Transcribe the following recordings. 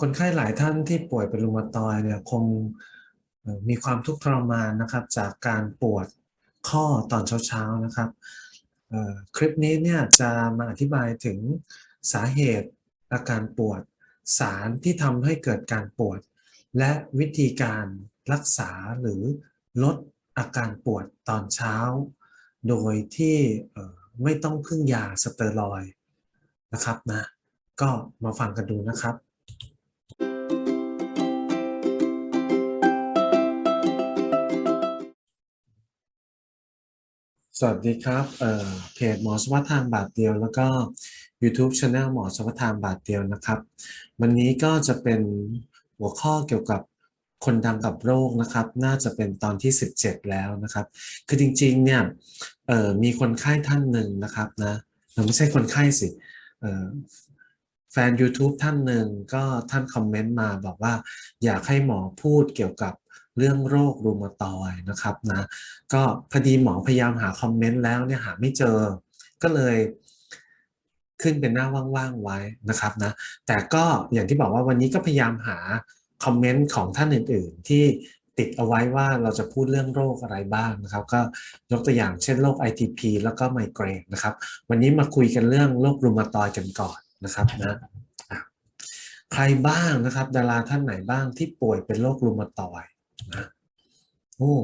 คนไข้หลายท่านที่ป่วยเป็นรูมาตอยด์เนี่ยคงมีความทุกข์ทรมานนะครับจากการปวดข้อตอนเช้าๆนะครับคลิปนี้เนี่ยจะมาอธิบายถึงสาเหตุอาการปวดสารที่ทำให้เกิดการปวด และวิธีการรักษาหรือลดอาการปวดตอนเช้า โดยที่ไม่ต้องพึ่งยาสเตียรอยด์นะครับนะก็มาฟังกันดูนะครับ สวัสดีครับเอ่อเพจหมอสวัสดิ์ทางบาทเดียว แล้วก็ YouTube Channel หมอสวัสดิ์ทางบาทเดียวนะครับ วันนี้ก็จะเป็นหัวข้อเกี่ยวกับคนดังกับโรคนะครับ น่าจะเป็นตอนที่ 17 แล้วนะครับ คือจริงๆเนี่ยเอ่อมีคนไข้ท่านหนึ่งนะครับนะไม่ใช่คนไข้สิเอ่อแฟน YouTube ท่านหนึ่งก็ท่านคอมเมนต์มาบอกว่าอยากให้หมอพูดเกี่ยวกับ เรื่องโรครูมาตอยนะครับนะก็พอดีหมอพยายามหาคอมเมนต์แล้วเนี่ยหาไม่เจอ ก็เลยขึ้นเป็นหน้าว่างๆไว้นะครับนะแต่ก็อย่างที่บอกว่าวันนี้ก็พยายามหาคอมเมนต์ของท่านอื่น ๆ ที่ติดเอาไว้ว่าเราจะพูดเรื่องโรคอะไรบ้างนะครับ ก็ยกตัวอย่างเช่นโรค ITP แล้วก็ไมเกรนนะครับ วันนี้มาคุยกันเรื่องโรครูมาตอยกันก่อนนะครับนะใครบ้างนะครับ ดาราท่านไหนบ้างที่ป่วยเป็นโรครูมาตอย นะโอ้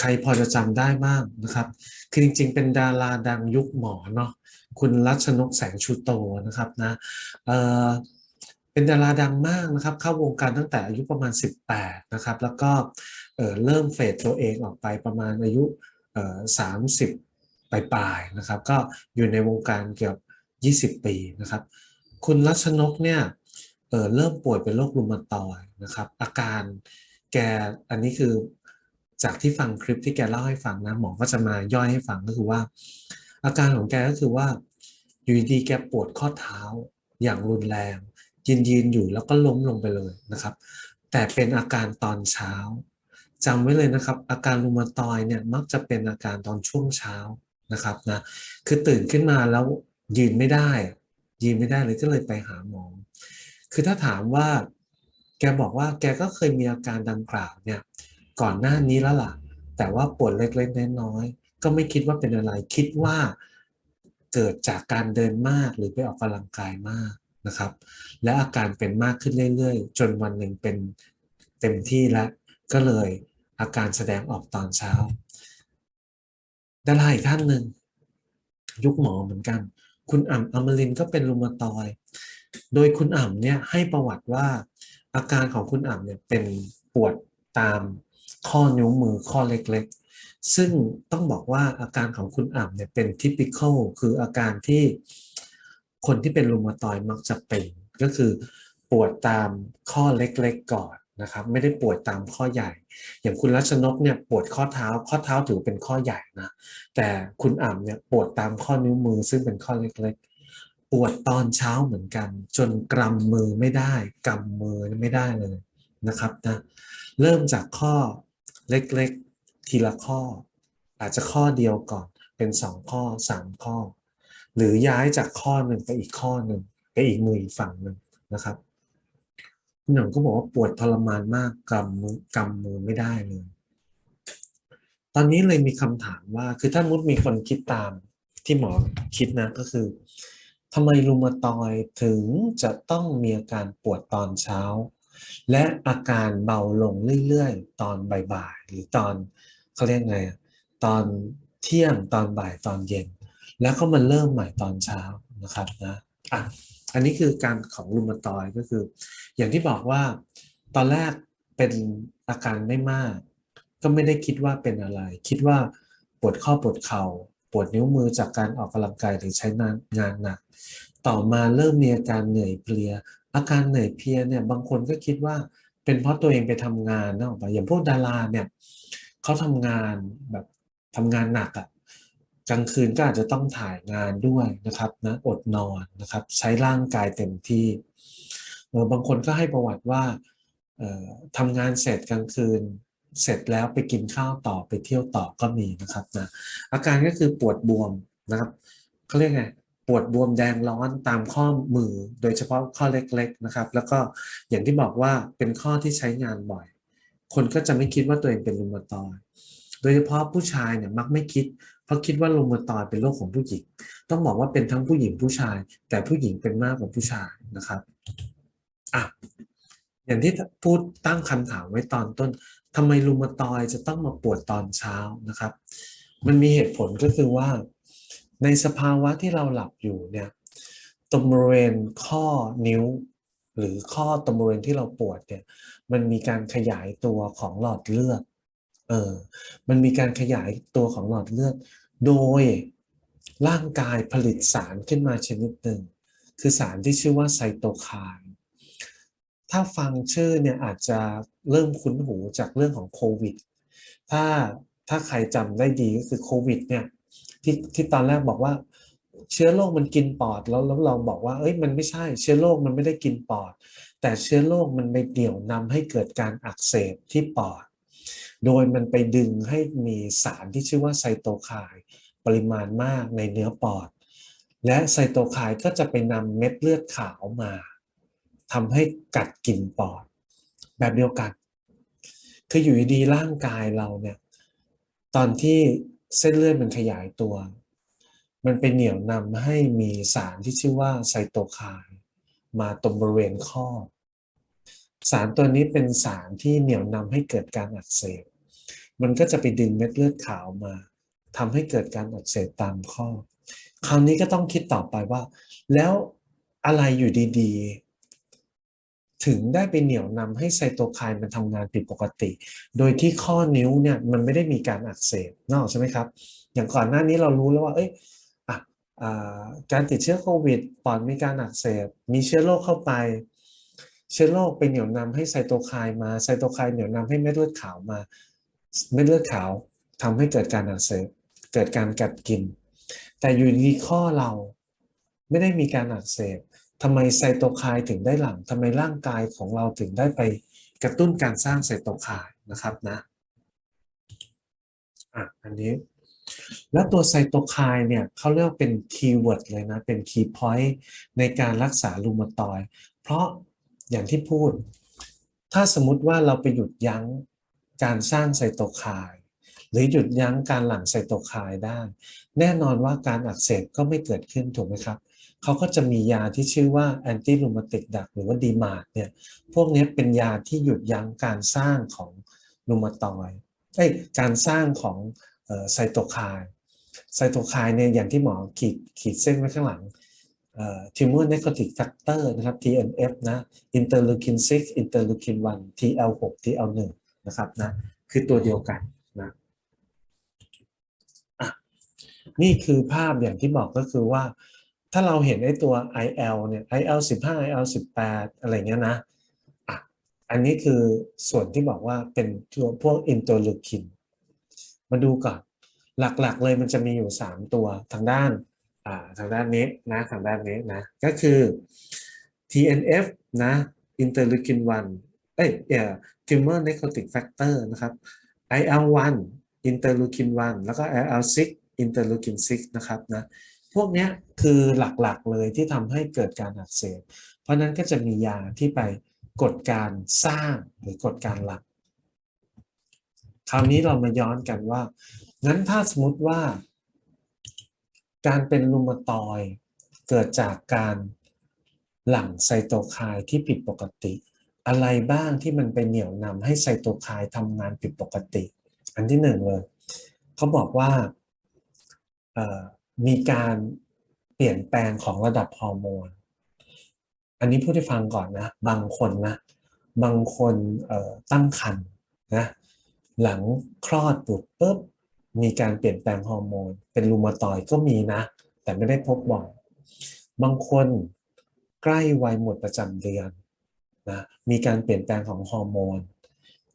ใครพอจะจำได้บ้างนะครับ คือจริง ๆ เป็นดาราดังยุคหมอเนาะคุณรัชนกแสงชูโตนะครับนะเออเป็นดาราดังมากนะครับ เข้าวงการตั้งแต่อายุประมาณ 18 นะครับ แล้วก็เออเริ่มเฟดตัวเองออกไปประมาณอายุเออ30ปลายๆนะครับ ก็อยู่ในวงการเกือบ 20 ปีนะครับ คุณรัชนกเนี่ย เออเริ่มป่วยเป็นโรครูมาตอยนะครับ อาการแกอันนี้คือจากที่ฟังคลิปที่แกเล่าให้ฟังนะหมอก็จะมาย่อยให้ฟังก็คือว่า อาการของแกก็คือว่า อยู่ดีๆแกปวดข้อเท้าอย่างรุนแรง ยืนยืนอยู่แล้วก็ล้มลงไปเลยนะครับ แต่เป็นอาการตอนเช้าจำไว้เลยนะครับ อาการรูมาตอยเนี่ยมักจะเป็นอาการตอนช่วงเช้านะครับนะคือตื่นขึ้นมาแล้วยืนไม่ได้ ยืนไม่ได้เลยก็เลยไปหาหมอ คือถ้าถามว่า แกบอกว่าแกก็เคยมีอาการดังกล่าวเนี่ยก่อนหน้านี้แล้วล่ะ แต่ว่าปวดเล็กๆน้อยๆก็ไม่คิดว่าเป็นอะไรคิดว่าเกิดจากการเดินมากหรือไปออกกำลังกายมากนะครับ และอาการเป็นมากขึ้นเรื่อยๆ จนวันหนึ่งเป็นเต็มที่แล้ว ก็เลยอาการแสดงออกตอนเช้าดาราอีกท่านหนึ่งยุคหมอเหมือนกัน คุณอ่ำอมรินก็เป็นรูมาตอย โดยคุณอ่ำเนี่ยให้ประวัติว่าอาการของคุณอ่ำเนี่ยเป็นปวดตามข้อนิ้วมือข้อเล็กๆ ซึ่งต้องบอกว่าอาการของคุณอ่ำเนี่ยเป็น typical คืออาการที่คนที่เป็นรูมาตอยด์มักจะเป็นก็คือปวดตามข้อเล็กๆก่อนนะครับไม่ได้ปวดตามข้อใหญ่ อย่างคุณรัชนกเนี่ยปวดข้อเท้าข้อเท้าถือเป็นข้อใหญ่นะแต่คุณอ่ำเนี่ยปวดตามข้อนิ้วมือซึ่งเป็นข้อเล็กๆ ปวดตอนเช้าเหมือนกัน จนกำมือไม่ได้กำมือไม่ได้เลยนะครับนะเริ่มจากข้อเล็กๆทีละข้อ อาจจะข้อเดียวก่อนเป็นสองข้อสามข้อ หรือย้ายจากข้อหนึ่งไปอีกข้อหนึ่งไปอีกมืออีกฝั่งหนึ่งนะครับคุณหนุ่มก็บอกว่าปวดทรมานมากกำมือกำมือไม่ได้เลย ตอนนี้เลยมีคำถามว่าคือถ้ามุดมีคนคิดตามที่หมอคิดนะก็คือ ทำไมรูมาตอยถึงจะต้องมีอาการปวดตอนเช้า และอาการเบาลงเรื่อยๆ ตอนบ่ายๆ หรือตอนเขาเรียกไง ตอนเที่ยงตอนบ่ายตอนเย็น แล้วก็มันเริ่มใหม่ตอนเช้านะครับนะอะอันนี้คือการของรูมาตอยก็คือ อย่างที่บอกว่าตอนแรกเป็นอาการไม่มาก ก็ไม่ได้คิดว่าเป็นอะไร คิดว่าปวดข้อปวดเขา่า ปวดนิ้วมือจากการออกกำลังกายหรือใช้งานงานหนัก ต่อมาเริ่มมีอาการเหนื่อยเพลีย อาการเหนื่อยเพลียเนี่ยบางคนก็คิดว่าเป็นเพราะตัวเองไปทำงานนะออกไปอย่างพวกดาราเนี่ยเขาทำงานแบบทำงานหนักอะ่ะกลางคืนก็อาจจะต้องถ่ายงานด้วยนะครับนะอดนอนนะครับ ใช้ร่างกายเต็มที่บางคนก็ให้ประวัติว่าทำงานเสร็จกลางคืน เสร็จแล้วไปกินข้าวต่อไปเที่ยวต่อก็มีนะครับนะอาการก็คือปวดบวมนะครับเขาเรียกไงปวดบวมแดงร้อนตามข้อมือ โดยเฉพาะข้อเล็กๆนะครับ แล้วก็อย่างที่บอกว่าเป็นข้อที่ใช้งานบ่อย คนก็จะไม่คิดว่าตัวเองเป็นรูมาตอยโดยเฉพาะผู้ชายเนี่ยมักไม่คิด เพราะคิดว่ารูมาตอยเป็นโรคของผู้หญิง ต้องบอกว่าเป็นทั้งผู้หญิงผู้ชาย แต่ผู้หญิงเป็นมากกว่าผู้ชายนะครับอะอย่างที่พูดตั้งคำถามไว้ตอนต้น ทำไมรูมาตอยจะต้องมาปวดตอนเช้านะครับ มันมีเหตุผลก็คือว่า ในสภาวะที่เราหลับอยู่เนี่ยตรงบริเวณข้อนิ้ว หรือข้อตรงบริเวณที่เราปวดเนี่ยมันมีการขยายตัวของหลอดเลือดเออมันมีการขยายตัวของหลอดเลือด โดยร่างกายผลิตสารขึ้นมาชนิดหนึ่ง คือสารที่ชื่อว่าไซโตไคน์ ถ้าฟังชื่อเนี่ยอาจจะเริ่มคุ้นหูจากเรื่องของโควิด ถ้าถ้าใครจำได้ดีก็คือโควิดเนี่ยที่ที่ตอนแรกบอกว่า เชื้อโรคมันกินปอดแล้วแล้วเราบอกว่าเอ้ยมันไม่ใช่เชื้อโรคมันไม่ได้กินปอด แต่เชื้อโรคมันไปเดี่ยวนำให้เกิดการอักเสบที่ปอด โดยมันไปดึงให้มีสารที่ชื่อว่าไซโตไคน์ปริมาณมากในเนื้อปอด และไซโตไคน์ก็จะไปนำเม็ดเลือดขาวมา ทำให้กัดกินปอด แบบเดียวกัน คืออยู่ดีร่างกายเราเนี่ย ตอนที่เส้นเลือดมันขยายตัว มันเป็นเหนี่ยวนำให้มีสารที่ชื่อว่าไซโตไคน์มาตรงบริเวณข้อ สารตัวนี้เป็นสารที่เหนี่ยวนำให้เกิดการอักเสบ มันก็จะไปดึงเม็ดเลือดขาวมาทำให้เกิดการอักเสบตามข้อ คราวนี้ก็ต้องคิดต่อไปว่า แล้วอะไรอยู่ดีๆ ถึงได้ไปเหนี่ยวนำให้ไซโตไคน์มันทำงานผิดปกติ โดยที่ข้อนิ้วเนี่ยมันไม่ได้มีการอักเสบนอกใช่ไหมครับ อย่างก่อนหน้านี้เรารู้แล้วว่าเอ้ยอะการติดเชื้อโควิดปอดมีการอักเสบ มีเชื้อโรคเข้าไป เชื้อโรคไปเหนี่ยวนำให้ไซโตไคน์มา ไซโตไคน์เหนี่ยวนำให้เม็ดเลือดขาวมา เม็ดเลือดขาวทำให้เกิดการอักเสบ เกิดการกัดกิน แต่อยู่ดีข้อเราไม่ได้มีการอักเสบ ทำไมไซโตไคน์ถึงได้หลั่งทำไมร่างกายของเราถึงได้ไปกระตุ้นการสร้างไซโตไคน์นะครับนะอะอันนี้ แล้วตัวไซโตไคน์เนี่ยเขาเรียกเป็นคีย์เวิร์ดเลยนะ เป็นคีย์พอยต์ในการรักษารูมาตอยด์เพราะอย่างที่พูด ถ้าสมมติว่าเราไปหยุดยั้งการสร้างไซโตไคน์หรือหยุดยั้งการหลั่งไซโตไคน์ได้ แน่นอนว่าการอักเสบก็ไม่เกิดขึ้นถูกไหมครับ เขาก็จะมียาที่ชื่อว่าแอนตี้รูมาติกดักหรือว่าดีมาร์เนี่ยพวกนี้เป็นยาที่หยุดยั้งการสร้างของรูมาตอยด์เอ้การสร้างของไซโตไคน์ไซโตไคน์เนี่ยอย่างที่หมอขีดขีดเส้นไว้ข้างหลัง tumor necrotic factor นะครับ TNF นะ interleukin 6 interleukin 1 TL6 TL1 นะครับนะคือตัวเดียวกันนะนี่คือภาพอย่างที่บอกก็คือว่า ถ้าเราเห็นไอ้ตัว IL เนี่ย IL 15 IL 18 อะไรเงี้ยนะอะอันนี้คือส่วนที่บอกว่าเป็นตัวพวก interleukin มาดูก่อน หลักๆเลยมันจะมีอยู่ 3 ตัวทางด้านอ่าทางด้านนี้นะทางด้านนี้นะ ก็คือ TNF นะ interleukin 1เอ้ยเอ่อ tumor necrotic factor นะครับ IL1 interleukin 1แล้วก็ IL6 interleukin 6นะครับนะ พวกนี้คือหลักๆเลยที่ทำให้เกิดการอักเสบ เพราะนั้นก็จะมียาที่ไปกดการสร้างหรือกดการหลัก คราวนี้เรามาย้อนกันว่า งั้นถ้าสมมติว่า การเป็นรูมาตอยด์เกิดจากการหลั่งไซโตไคน์ที่ผิดปกติ อะไรบ้างที่มันไปเหนี่ยวนำให้ไซโตไคน์ทำงานผิดปกติ อันที่หนึ่งเลย เขาบอกว่า มีการเปลี่ยนแปลงของระดับฮอร์โมน อันนี้พูดให้ฟังก่อนนะ บางคนนะ บางคนตั้งครรภ์นะ หลังคลอดบุตรปุ๊บ มีการเปลี่ยนแปลงฮอร์โมน เป็นรูมาตอยก็มีนะ แต่ไม่ได้พบบ่อย บางคนใกล้วัยหมดประจำเดือนนะ มีการเปลี่ยนแปลงของฮอร์โมน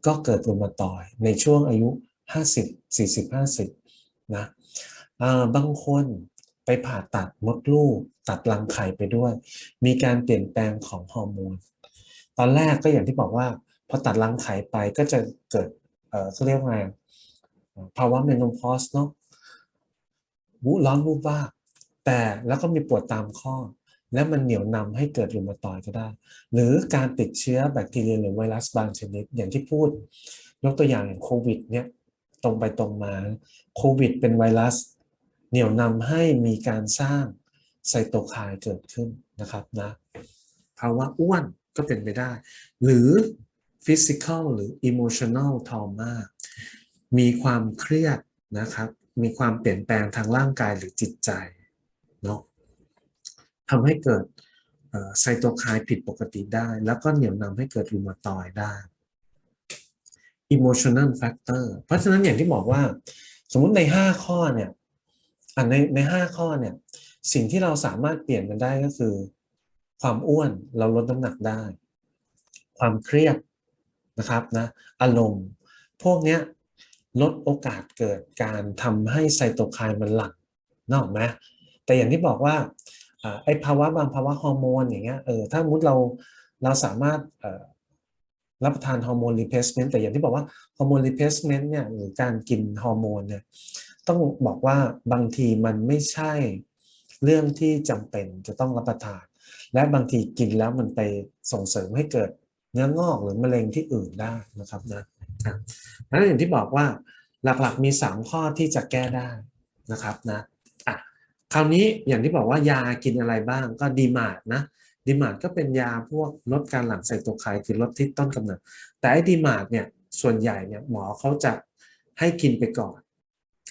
ก็เกิดรูมาตอยในช่วงอายุ 50 40 50นะ บางคนไปผ่าตัดมดลูก ตัดรังไข่ไปด้วย มีการเปลี่ยนแปลงของฮอร์โมน ตอนแรกก็อย่างที่บอกว่าพอตัดรังไข่ไปก็จะเกิดเอ่อเขาเรียกว่าภาวะเมนโพสเนาะวุร้อนวุบว่าแต่แล้วก็มีปวดตามข้อ และมันเหนียวนำให้เกิดรูมาตอยก็ได้ หรือการติดเชื้อแบคทีเรียหรือไวรัสบางชนิด อย่างที่พูดยกตัวอย่างอย่างโควิดเนี่ยตรงไปตรงมาโควิดเป็นไวรัส เหนี่ยวนำให้มีการสร้างไซโตไคน์เกิดขึ้นนะครับนะภาวะอ้วนก็เป็นไปได้ หรือ physical หรือ emotional trauma มีความเครียดนะครับ มีความเปลี่ยนแปลงทางร่างกายหรือจิตใจเนาะทำให้เกิดไซโตไคน์ผิดปกติได้ แล้วก็เหนี่ยวนำให้เกิดรูมาตอยด์ได้ emotional factor เพราะฉะนั้นอย่างที่บอกว่า สมมุติใน 5 ข้อเนี่ย อันในใน5ข้อเนี่ย สิ่งที่เราสามารถเปลี่ยนกันได้ก็คือ ความอ้วนเราลดน้ำหนักได้ ความเครียดนะครับนะอารมณ์ พวกเนี้ยลดโอกาสเกิดการทำให้ไซโตไคน์มันหลั่งนออกไหมแต่อย่างที่บอกว่าอ่าไอภาวะบางภาวะฮอร์โมนอย่างเงี้ยเออถ้ามุดเราเราสามารถเรับประทานฮอร์โมนรีเพสเมนต์แต่อย่างที่บอกว่าฮอร์โมนรีเพสเมนต์เนี่ยหรือการกินฮอร์โมนเนี่ย ต้องบอกว่าบางทีมันไม่ใช่เรื่องที่จำเป็นจะต้องรับประทาน และบางทีกินแล้วมันไปส่งเสริมให้เกิดเนื้องอกหรือมะเร็งที่อื่นได้นะครับนะนั้นอย่างที่บอกว่าหลักๆมี 3 ข้อที่จะแก้ได้นะครับนะอะคราวนี้อย่างที่บอกว่ายากินอะไรบ้างก็ดีมาดนะดีมาดก็เป็นยาพวกลดการหลั่งไซโตไคน์คือลดทิศต้นกำเนิดแต่ไอ้ดีมาดเนี่ยส่วนใหญ่เนี่ยหมอเขาจะให้กินไปก่อน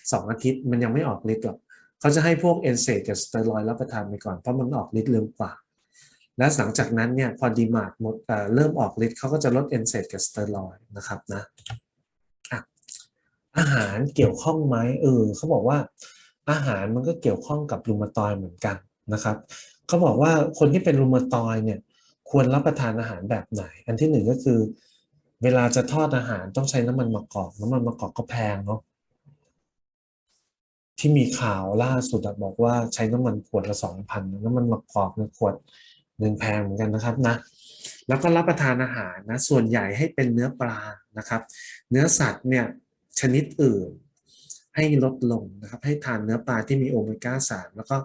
2องอาทิตย์มันยังไม่ออกฤทธิ์หรอกเขาจะให้พวกเอนเซดกับสเตียรอยรับประทานไปก่อนเพราะมันออกฤทธิ์เร็วกว่า และหลังจากนั้นเนี่ยพอดีมาร์หมดเริ่มออกฤทธิ์เขาก็จะลดเอนเซดกับสเตียรอยนะครับนะอาหารเกี่ยวข้องไหมเออเขาบอกว่าอาหารมันก็เกี่ยวข้องกับรูมาตอยเหมือนกันนะครับเขาบอกว่าคนที่เป็นรูมาตอยเนี่ยควรรับประทานอาหารแบบไหน อันที่หนึ่งก็คือ เวลาจะทอดอาหารต้องใช้น้ำมันมะกอก น้ำมันมะกอกก็แพงเนาะ ที่มีข่าวล่าสุดบอกว่าใช้น้ำมันขวดละสองพันน้ำมันมะกอกในขวดหนึ่งแพงเหมือนกันนะครับนะแล้วก็รับประทานอาหารนะส่วนใหญ่ให้เป็นเนื้อปลานะครับ เนื้อสัตว์เนี่ยชนิดอื่นให้ลดลงนะครับ ให้ทานเนื้อปลาที่มีโอเมก้าสามแล้วก็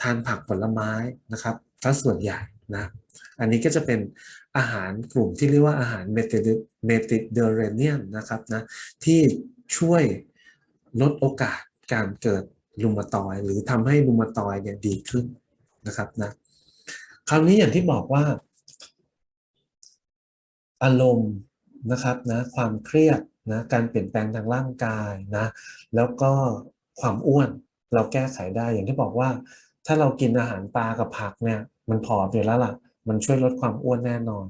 ทานผักผลไม้นะครับถ้าส่วนใหญ่นะอันนี้ก็จะเป็นอาหารกลุ่มที่เรียกว่าอาหารเมติเดเรเนียนนะครับนะที่ช่วยลดโอกาส การเกิดรูมาตอยหรือทำให้รูมาตอยเนี่ยดีขึ้นนะครับนะคราวนี้อย่างที่บอกว่า อารมณ์นะครับนะความเครียดนะการเปลี่ยนแปลงทางร่างกายนะแล้วก็ความอ้วนเราแก้ไขได้อย่างที่บอกว่า ถ้าเรากินอาหารปลากับผักเนี่ยมันผอมอยู่แล้วล่ะ มันช่วยลดความอ้วนแน่นอน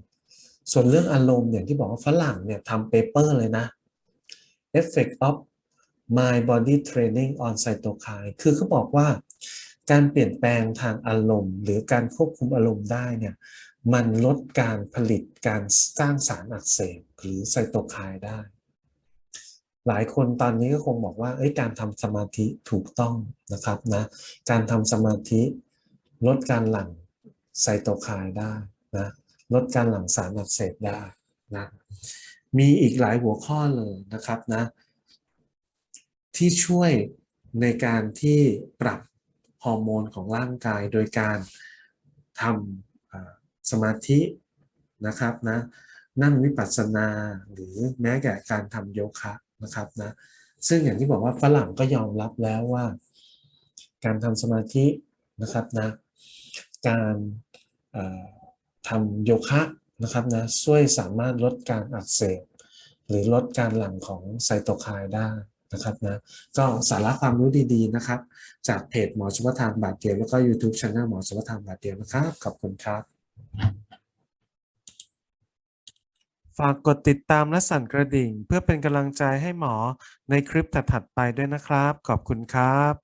ส่วนเรื่องอารมณ์อย่างที่บอกว่าฝรั่งเนี่ยทำเปเปอร์เลยนะ Effect of My Body Training on Cytokine คือเขาบอกว่า การเปลี่ยนแปลงทางอารมณ์ หรือการควบคุมอารมณ์ได้เนี่ยมันลดการผลิตการสร้างสารอักเสบหรือไซโตไคน์ได้ หลายคนตอนนี้ก็คงบอกว่าการทำสมาธิถูกต้องนะครับนะการทำสมาธิลดการหลั่งไซโตไคน์ได้นะลดการหลั่งสารอักเสบได้นะมีอีกหลายหัวข้อเลยนะครับนะ ที่ช่วยในการที่ปรับฮอร์โมนของร่างกาย โดยการทำสมาธินะครับนะนั่งวิปัสสนาหรือแม้แต่การทำโยคะนะครับนะซึ่งอย่างที่บอกว่าฝรั่งก็ยอมรับแล้วว่า การทำสมาธินะครับนะการทำโยคะนะครับนะช่วยสามารถลดการอักเสบหรือลดการหลั่งของไซโตไคน์ได้ นะครับนะก็สาระความรู้ดีๆนะครับ จากเพจหมอสุวทางบาดเดียวแล้วก็ YouTube c h anel หมอสุวทางบาดเดียวนะครับ ขอบคุณครับ ฝากกดติดตามและสั่นกระดิ่ง เพื่อเป็นกำลังใจให้หมอในคลิปถัดๆไปด้วยนะครับ ขอบคุณครับ